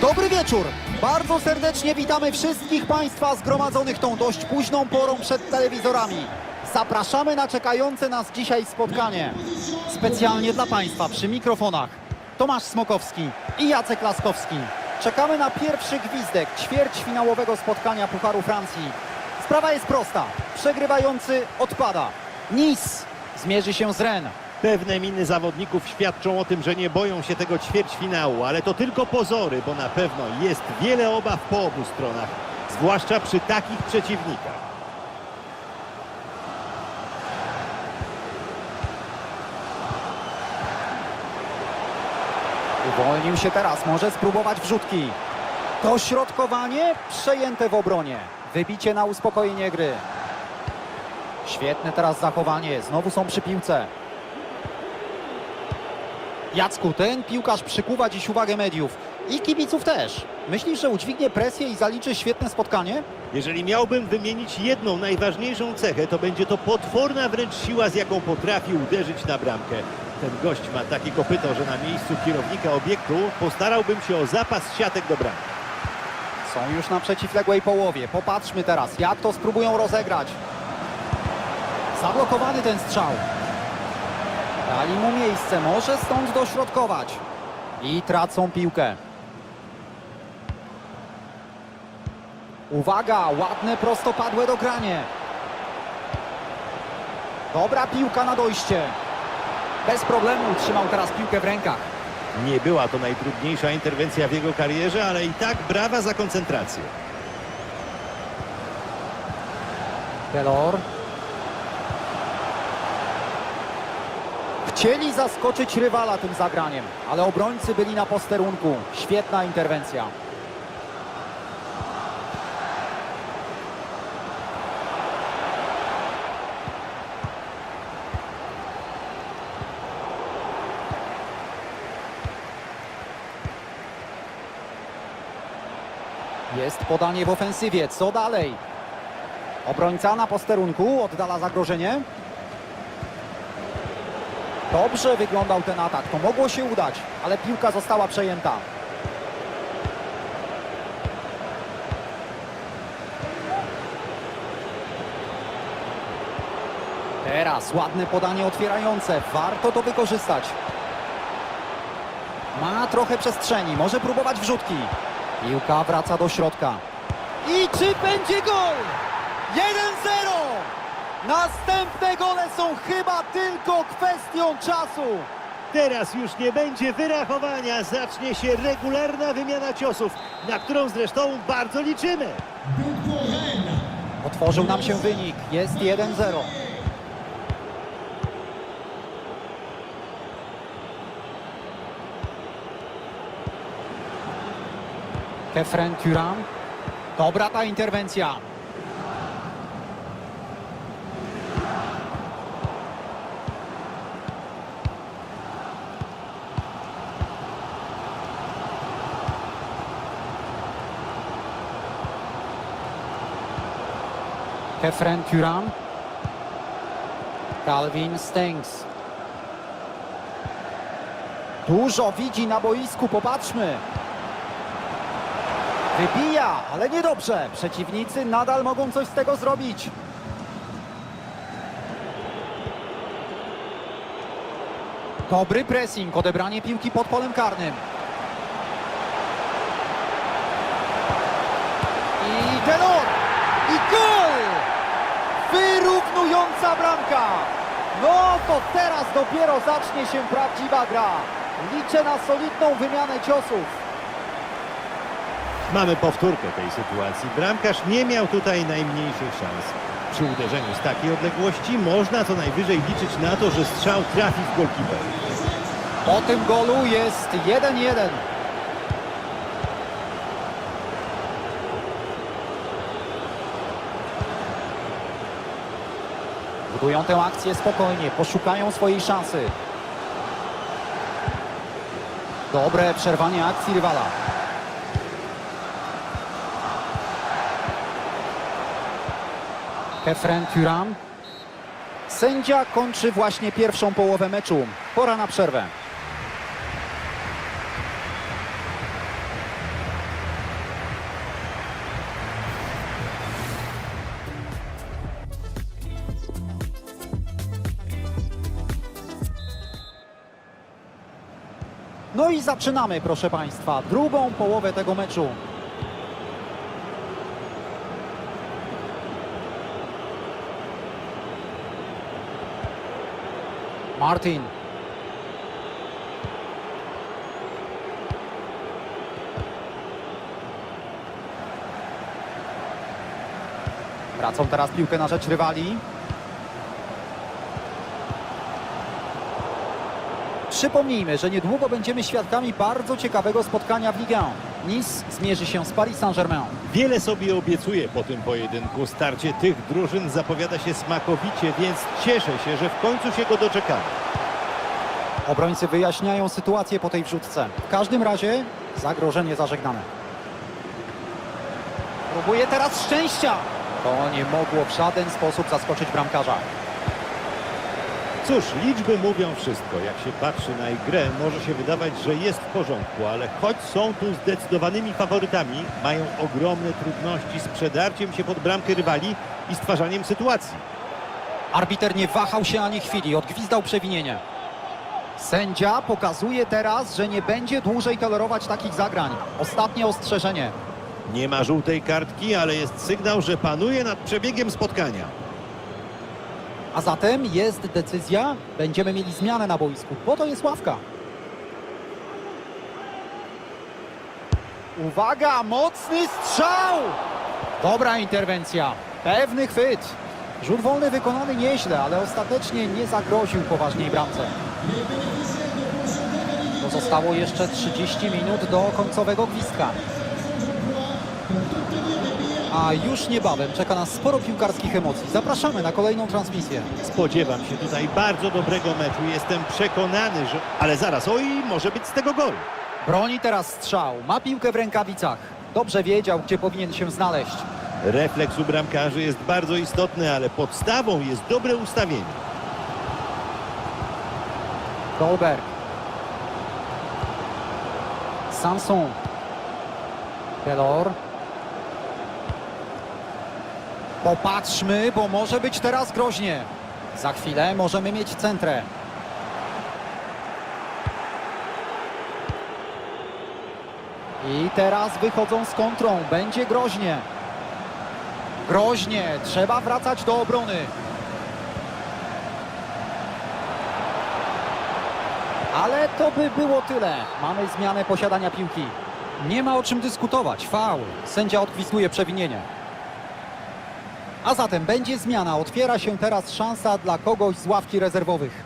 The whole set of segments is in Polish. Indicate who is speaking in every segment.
Speaker 1: Dobry wieczór! Bardzo serdecznie witamy wszystkich Państwa zgromadzonych tą dość późną porą przed telewizorami. Zapraszamy na czekające nas dzisiaj spotkanie. Specjalnie dla Państwa przy mikrofonach Tomasz Smokowski i Jacek Laskowski. Czekamy na pierwszy gwizdek ćwierćfinałowego spotkania Pucharu Francji. Sprawa jest prosta. Przegrywający odpada. Nice zmierzy się z Rennes.
Speaker 2: Pewne miny zawodników świadczą o tym, że nie boją się tego ćwierćfinału, ale to tylko pozory, bo na pewno jest wiele obaw po obu stronach, zwłaszcza przy takich przeciwnikach.
Speaker 1: Uwolnił się teraz, może spróbować wrzutki. Dośrodkowanie przejęte w obronie. Wybicie na uspokojenie gry. Świetne teraz zachowanie, znowu są przy piłce. Jacku, ten piłkarz przykuwa dziś uwagę mediów i kibiców też. Myślisz, że udźwignie presję i zaliczy świetne spotkanie?
Speaker 2: Jeżeli miałbym wymienić jedną najważniejszą cechę, to będzie to potworna wręcz siła, z jaką potrafi uderzyć na bramkę. Ten gość ma takie kopyto, że na miejscu kierownika obiektu postarałbym się o zapas siatek do bramki.
Speaker 1: Są już na przeciwległej połowie. Popatrzmy teraz, jak to spróbują rozegrać. Zablokowany ten strzał. Dali mu miejsce, może stąd dośrodkować. I tracą piłkę. Uwaga, ładne prostopadłe dogranie. Dobra piłka na dojście. Bez problemu trzymał teraz piłkę w rękach.
Speaker 2: Nie była to najtrudniejsza interwencja w jego karierze, ale i tak brawa za koncentrację.
Speaker 1: Delor. Chcieli zaskoczyć rywala tym zagraniem, ale obrońcy byli na posterunku. Świetna interwencja. Jest podanie w ofensywie. Co dalej? Obrońca na posterunku oddala zagrożenie. Dobrze wyglądał ten atak. To mogło się udać, ale piłka została przejęta. Teraz ładne podanie otwierające. Warto to wykorzystać. Ma trochę przestrzeni. Może próbować wrzutki. Piłka wraca do środka. I czy będzie gol? 1-0! Następne gole są chyba tylko kwestią czasu.
Speaker 2: Teraz już nie będzie wyrachowania, zacznie się regularna wymiana ciosów, na którą zresztą bardzo liczymy.
Speaker 1: Otworzył nam się wynik. Jest 1-0. Kefren Turan. Dobra ta interwencja. Kefren Turan. Calvin Stengs. Dużo widzi na boisku, popatrzmy. Wybija, ale niedobrze. Przeciwnicy nadal mogą coś z tego zrobić. Dobry pressing, odebranie piłki pod polem karnym. I Delor! I gol! Wyrównująca bramka! No to teraz dopiero zacznie się prawdziwa gra. Liczę na solidną wymianę ciosów.
Speaker 2: Mamy powtórkę tej sytuacji. Bramkarz nie miał tutaj najmniejszych szans. Przy uderzeniu z takiej odległości można co najwyżej liczyć na to, że strzał trafi w golkiper.
Speaker 1: Po tym golu jest 1-1. Budują tę akcję spokojnie, poszukają swojej szansy. Dobre przerwanie akcji rywala. Kefren Turam. Sędzia kończy właśnie pierwszą połowę meczu. Pora na przerwę. No i zaczynamy, proszę Państwa, drugą połowę tego meczu. Martin. Wracą teraz piłkę na rzecz rywali. Przypomnijmy, że niedługo będziemy świadkami bardzo ciekawego spotkania w Ligue 1. Nice zmierzy się z Paris Saint-Germain.
Speaker 2: Wiele sobie obiecuje po tym pojedynku. Starcie tych drużyn zapowiada się smakowicie, więc cieszę się, że w końcu się go doczekamy.
Speaker 1: Obrońcy wyjaśniają sytuację po tej wrzutce. W każdym razie zagrożenie zażegnane. Próbuje teraz szczęścia. To nie mogło w żaden sposób zaskoczyć bramkarza.
Speaker 2: Cóż, liczby mówią wszystko. Jak się patrzy na ich grę, może się wydawać, że jest w porządku, ale choć są tu zdecydowanymi faworytami, mają ogromne trudności z przedarciem się pod bramkę rywali i stwarzaniem sytuacji.
Speaker 1: Arbiter nie wahał się ani chwili, odgwizdał przewinienie. Sędzia pokazuje teraz, że nie będzie dłużej tolerować takich zagrań. Ostatnie ostrzeżenie.
Speaker 2: Nie ma żółtej kartki, ale jest sygnał, że panuje nad przebiegiem spotkania.
Speaker 1: A zatem jest decyzja, będziemy mieli zmianę na boisku. Po to jest ławka. Uwaga, mocny strzał! Dobra interwencja, pewny chwyt. Rzut wolny wykonany nieźle, ale ostatecznie nie zagroził poważniej bramce. Pozostało jeszcze 30 minut do końcowego gwizdka. A już niebawem czeka nas sporo piłkarskich emocji. Zapraszamy na kolejną transmisję.
Speaker 2: Spodziewam się tutaj bardzo dobrego meczu. Jestem przekonany, że... Ale zaraz, oj, może być z tego gol.
Speaker 1: Broni teraz strzał, ma piłkę w rękawicach. Dobrze wiedział, gdzie powinien się znaleźć.
Speaker 2: Refleks u bramkarzy jest bardzo istotny, ale podstawą jest dobre ustawienie.
Speaker 1: Dolberg. Samson. Taylor. Popatrzmy, bo może być teraz groźnie. Za chwilę możemy mieć centrę. I teraz wychodzą z kontrą. Będzie groźnie. Groźnie. Trzeba wracać do obrony. Ale to by było tyle. Mamy zmianę posiadania piłki. Nie ma o czym dyskutować. Faul. Sędzia odgwizduje przewinienie. A zatem będzie zmiana. Otwiera się teraz szansa dla kogoś z ławki rezerwowych.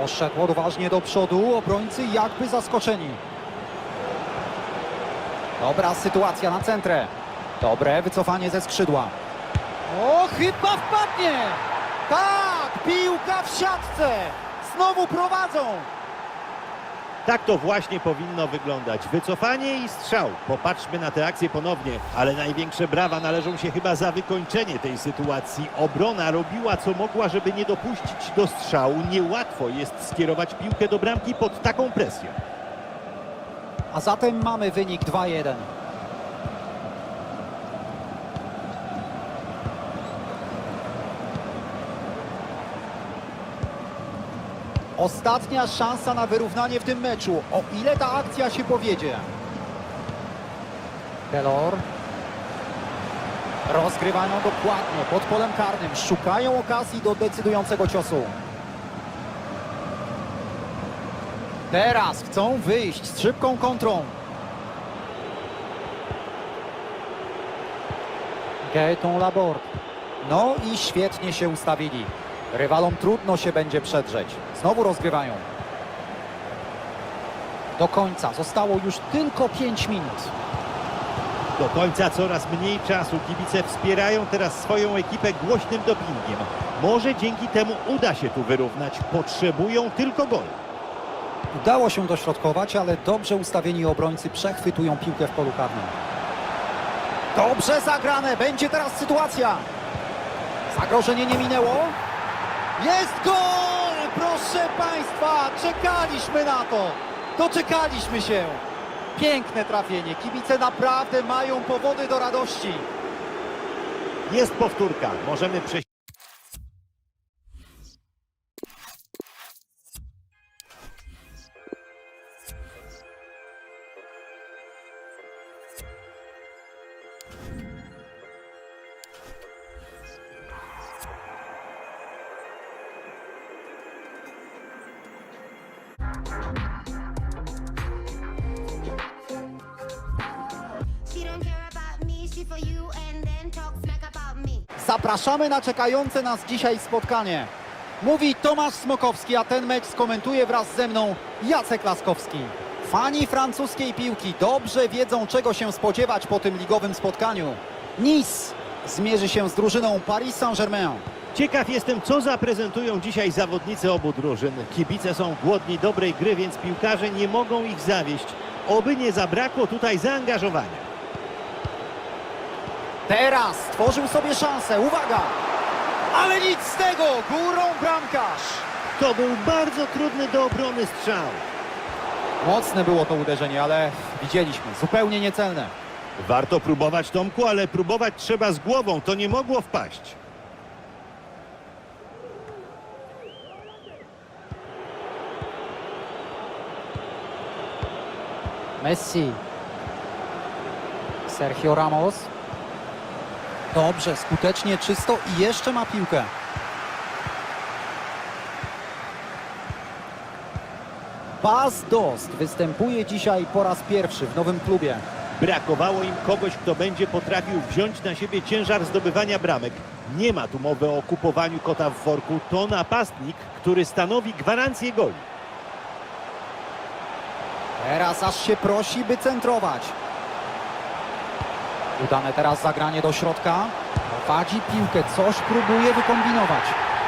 Speaker 1: Poszedł odważnie do przodu. Obrońcy jakby zaskoczeni. Dobra sytuacja na centrę. Dobre wycofanie ze skrzydła. O, chyba wpadnie! Tak, piłka w siatce! Znowu prowadzą!
Speaker 2: Tak to właśnie powinno wyglądać. Wycofanie i strzał. Popatrzmy na tę akcję ponownie, ale największe brawa należą się chyba za wykończenie tej sytuacji. Obrona robiła co mogła, żeby nie dopuścić do strzału. Niełatwo jest skierować piłkę do bramki pod taką presją.
Speaker 1: A zatem mamy wynik 2-1. Ostatnia szansa na wyrównanie w tym meczu. O ile ta akcja się powiedzie. Taylor. Rozgrywają dokładnie pod polem karnym. Szukają okazji do decydującego ciosu. Teraz chcą wyjść z szybką kontrą. Gaeton Laborde. No i świetnie się ustawili. Rywalom trudno się będzie przedrzeć. Znowu rozgrywają. Do końca zostało już tylko 5 minut.
Speaker 2: Do końca coraz mniej czasu. Kibice wspierają teraz swoją ekipę głośnym dopingiem. Może dzięki temu uda się tu wyrównać. Potrzebują tylko gol.
Speaker 1: Udało się dośrodkować, ale dobrze ustawieni obrońcy przechwytują piłkę w polu karnym. Dobrze zagrane, będzie teraz sytuacja. Zagrożenie nie minęło. Jest gol! Proszę Państwa, czekaliśmy na to. Doczekaliśmy się. Piękne trafienie. Kibice naprawdę mają powody do radości.
Speaker 2: Jest powtórka. Możemy przejść.
Speaker 1: Zapraszamy na czekające nas dzisiaj spotkanie. Mówi Tomasz Smokowski, a ten mecz skomentuje wraz ze mną Jacek Laskowski. Fani francuskiej piłki dobrze wiedzą, czego się spodziewać po tym ligowym spotkaniu. Nice zmierzy się z drużyną Paris Saint-Germain.
Speaker 2: Ciekaw jestem, co zaprezentują dzisiaj zawodnicy obu drużyn. Kibice są głodni dobrej gry, więc piłkarze nie mogą ich zawieść. Oby nie zabrakło tutaj zaangażowania.
Speaker 1: Teraz stworzył sobie szansę, uwaga! Ale nic z tego, górą bramkarz!
Speaker 2: To był bardzo trudny do obrony strzał.
Speaker 1: Mocne było to uderzenie, ale widzieliśmy, zupełnie niecelne.
Speaker 2: Warto próbować, Tomku, ale próbować trzeba z głową. To nie mogło wpaść.
Speaker 1: Messi. Sergio Ramos. Dobrze, skutecznie, czysto i jeszcze ma piłkę. Bas Dost występuje dzisiaj po raz pierwszy w nowym klubie.
Speaker 2: Brakowało im kogoś, kto będzie potrafił wziąć na siebie ciężar zdobywania bramek. Nie ma tu mowy o kupowaniu kota w worku. To napastnik, który stanowi gwarancję goli.
Speaker 1: Teraz aż się prosi, by centrować. Udane teraz zagranie do środka. Prowadzi piłkę, coś próbuje wykombinować.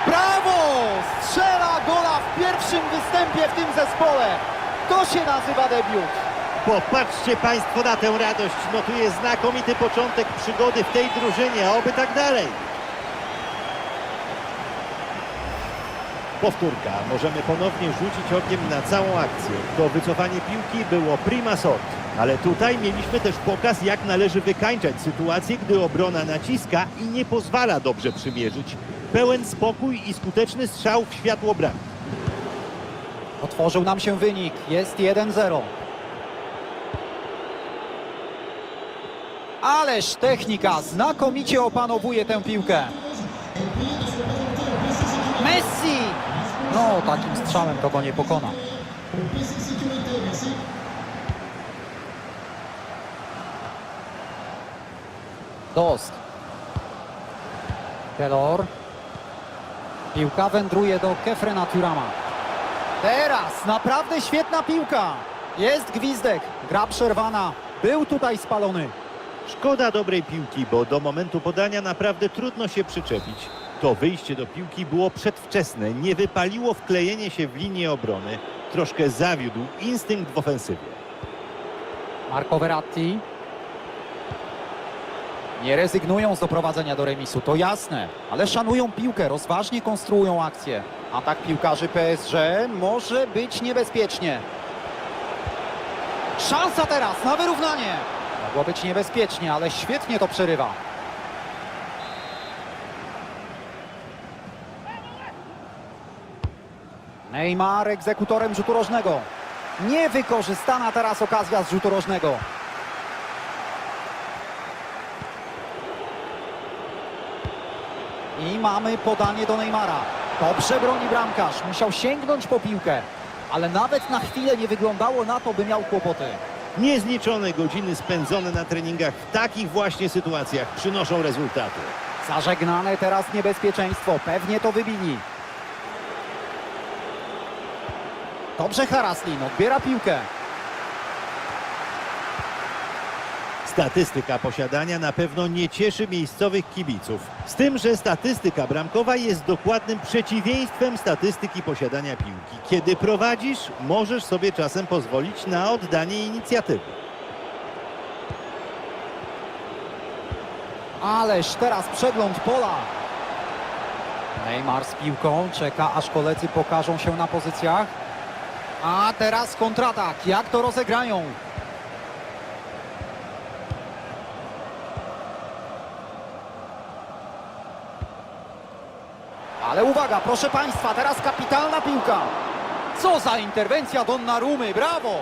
Speaker 1: Brawo! Strzela gola w pierwszym występie w tym zespole. To się nazywa debiut.
Speaker 2: Popatrzcie Państwo na tę radość. Notuje znakomity początek przygody w tej drużynie, oby tak dalej. Powtórka. Możemy ponownie rzucić okiem na całą akcję. To wycofanie piłki było prima sort. Ale tutaj mieliśmy też pokaz, jak należy wykańczać sytuację, gdy obrona naciska i nie pozwala dobrze przymierzyć. Pełen spokój i skuteczny strzał w światło bramki.
Speaker 1: Otworzył nam się wynik. Jest 1-0. Ależ technika znakomicie opanowuje tę piłkę. Messi! No, takim strzałem to go nie pokona. Dost. Taylor. Piłka wędruje do Kefrena Turama. Teraz naprawdę świetna piłka. Jest gwizdek. Gra przerwana. Był tutaj spalony.
Speaker 2: Szkoda dobrej piłki, bo do momentu podania naprawdę trudno się przyczepić. To wyjście do piłki było przedwczesne, nie wypaliło wklejenie się w linię obrony. Troszkę zawiódł instynkt w ofensywie.
Speaker 1: Marco Verratti. Nie rezygnują z doprowadzenia do remisu, to jasne, ale szanują piłkę, rozważnie konstruują akcję. Atak piłkarzy PSG może być niebezpiecznie. Szansa teraz na wyrównanie. Mogło być niebezpiecznie, ale świetnie to przerywa. Neymar egzekutorem rzutu rożnego. Niewykorzystana teraz okazja z rzutu rożnego. I mamy podanie do Neymara. Dobrze broni bramkarz. Musiał sięgnąć po piłkę. Ale nawet na chwilę nie wyglądało na to, by miał kłopoty.
Speaker 2: Niezliczone godziny spędzone na treningach w takich właśnie sytuacjach przynoszą rezultaty.
Speaker 1: Zażegnane teraz niebezpieczeństwo. Pewnie to wybili. Dobrze Haraslin odbiera piłkę.
Speaker 2: Statystyka posiadania na pewno nie cieszy miejscowych kibiców. Z tym, że statystyka bramkowa jest dokładnym przeciwieństwem statystyki posiadania piłki. Kiedy prowadzisz, możesz sobie czasem pozwolić na oddanie inicjatywy.
Speaker 1: Ależ teraz przegląd pola. Neymar z piłką czeka, aż koledzy pokażą się na pozycjach. A teraz kontratak. Jak to rozegrają? Ale uwaga, proszę Państwa, teraz kapitalna piłka. Co za interwencja Donnarumy, brawo!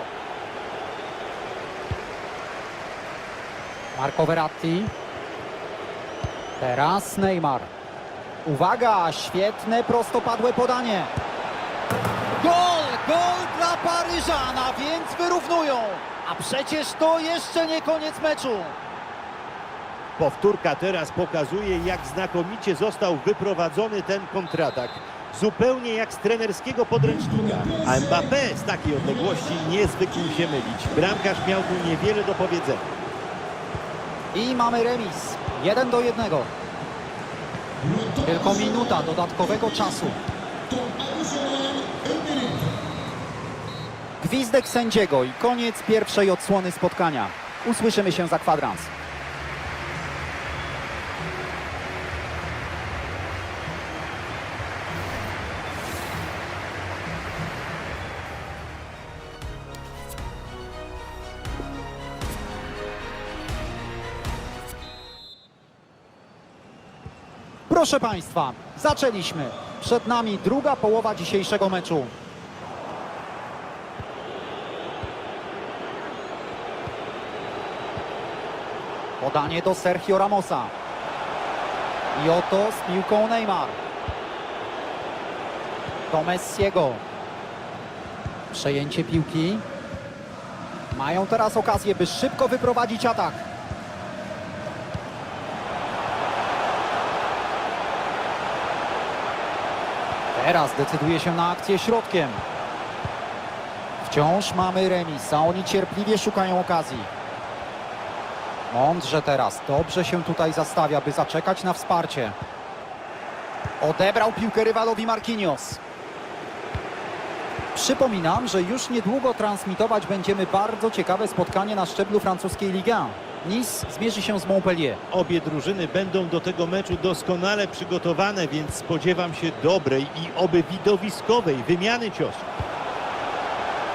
Speaker 1: Marco Verratti. Teraz Neymar. Uwaga, świetne prostopadłe podanie. Gol, gol dla Paryżana, więc wyrównują. A przecież to jeszcze nie koniec meczu.
Speaker 2: Powtórka teraz pokazuje, jak znakomicie został wyprowadzony ten kontratak. Zupełnie jak z trenerskiego podręcznika. A Mbappé z takiej odległości nie zwykł się mylić. Bramkarz miał tu niewiele do powiedzenia.
Speaker 1: I mamy remis. Jeden do jednego. Tylko minuta dodatkowego czasu. Gwizdek sędziego i koniec pierwszej odsłony spotkania. Usłyszymy się za kwadrans. Proszę Państwa, zaczęliśmy. Przed nami druga połowa dzisiejszego meczu. Podanie do Sergio Ramosa. I oto z piłką Neymar. Do Messiego. Przejęcie piłki. Mają teraz okazję, by szybko wyprowadzić atak. Teraz decyduje się na akcję środkiem. Wciąż mamy remis, a oni cierpliwie szukają okazji. Mądrze teraz, dobrze się tutaj zastawia, by zaczekać na wsparcie. Odebrał piłkę rywalowi Marquinhos. Przypominam, że już niedługo transmitować będziemy bardzo ciekawe spotkanie na szczeblu francuskiej Ligue 1. Nice zmierzy się z Montpellier.
Speaker 2: Obie drużyny będą do tego meczu doskonale przygotowane, więc spodziewam się dobrej i oby widowiskowej wymiany ciosów.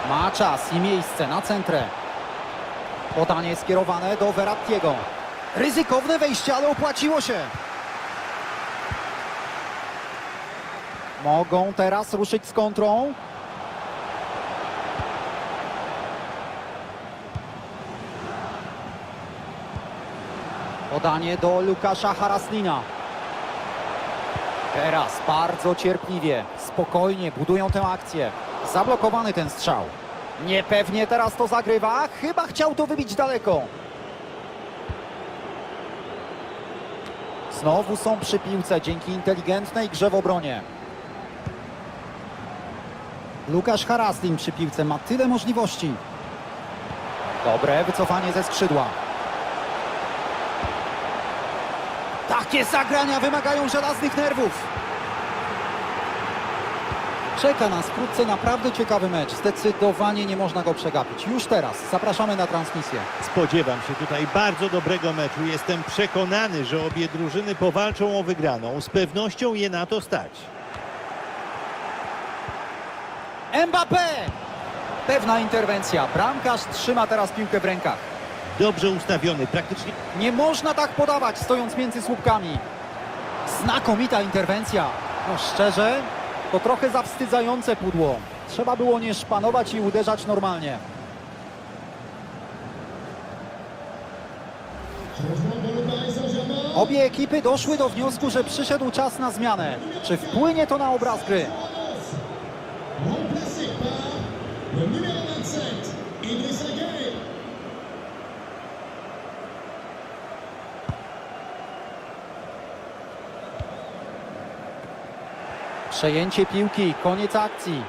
Speaker 1: Ma czas i miejsce na centrę. Podanie skierowane do Verrattiego. Ryzykowne wejście, ale opłaciło się. Mogą teraz ruszyć z kontrą. Podanie do Lukasza Haraslina. Teraz bardzo cierpliwie, spokojnie budują tę akcję. Zablokowany ten strzał. Niepewnie teraz to zagrywa. Chyba chciał to wybić daleko. Znowu są przy piłce dzięki inteligentnej grze w obronie. Lukasz Haraslin przy piłce ma tyle możliwości. Dobre wycofanie ze skrzydła. Takie zagrania wymagają żelaznych nerwów. Czeka nas wkrótce naprawdę ciekawy mecz. Zdecydowanie nie można go przegapić. Już teraz zapraszamy na transmisję.
Speaker 2: Spodziewam się tutaj bardzo dobrego meczu. Jestem przekonany, że obie drużyny powalczą o wygraną. Z pewnością je na to stać.
Speaker 1: Mbappé! Pewna interwencja. Bramkarz trzyma teraz piłkę w rękach.
Speaker 2: Dobrze ustawiony, praktycznie
Speaker 1: Nie można tak podawać, stojąc między słupkami. Znakomita interwencja. No szczerze, to trochę zawstydzające pudło. Trzeba było nie szpanować i uderzać normalnie. Obie ekipy doszły do wniosku, że przyszedł czas na zmianę. Czy wpłynie to na obraz gry? Przejęcie piłki, koniec akcji.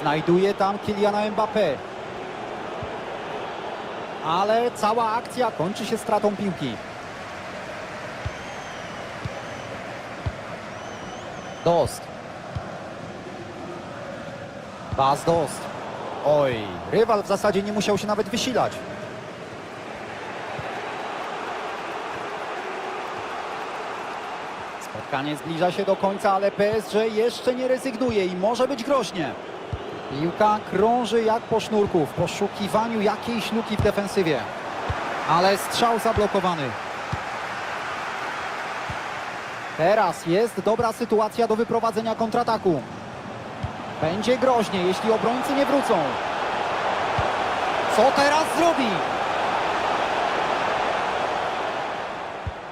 Speaker 1: Znajduje tam Kyliana Mbappé. ale cała akcja kończy się stratą piłki. Dost. Bas Dost. Oj, rywal w zasadzie nie musiał się nawet wysilać. Spotkanie zbliża się do końca, ale PSG jeszcze nie rezygnuje i może być groźnie. Piłka krąży jak po sznurku w poszukiwaniu jakiejś luki w defensywie. Ale strzał zablokowany. Teraz jest dobra sytuacja do wyprowadzenia kontrataku. Będzie groźnie, jeśli obrońcy nie wrócą. Co teraz zrobi?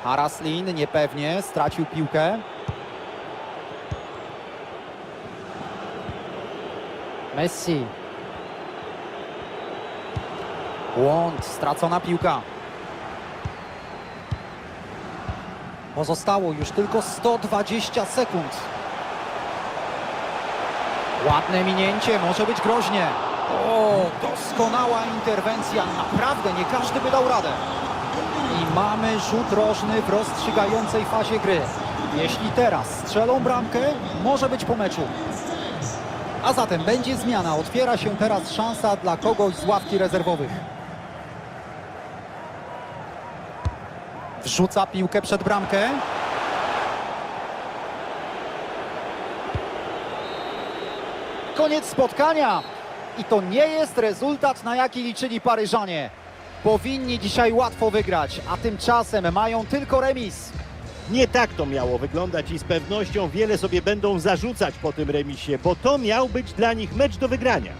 Speaker 1: Haraslin niepewnie stracił piłkę. Messi. Błąd, stracona piłka. Pozostało już tylko 120 sekund. Ładne minięcie, może być groźnie. O, doskonała interwencja. Naprawdę nie każdy by dał radę. I mamy rzut rożny w rozstrzygającej fazie gry. Jeśli teraz strzelą bramkę, może być po meczu. A zatem będzie zmiana. Otwiera się teraz szansa dla kogoś z ławki rezerwowych. Wrzuca piłkę przed bramkę. Koniec spotkania. I to nie jest rezultat, na jaki liczyli Paryżanie. Powinni dzisiaj łatwo wygrać, a tymczasem mają tylko remis.
Speaker 2: Nie tak to miało wyglądać i z pewnością wiele sobie będą zarzucać po tym remisie, bo to miał być dla nich mecz do wygrania.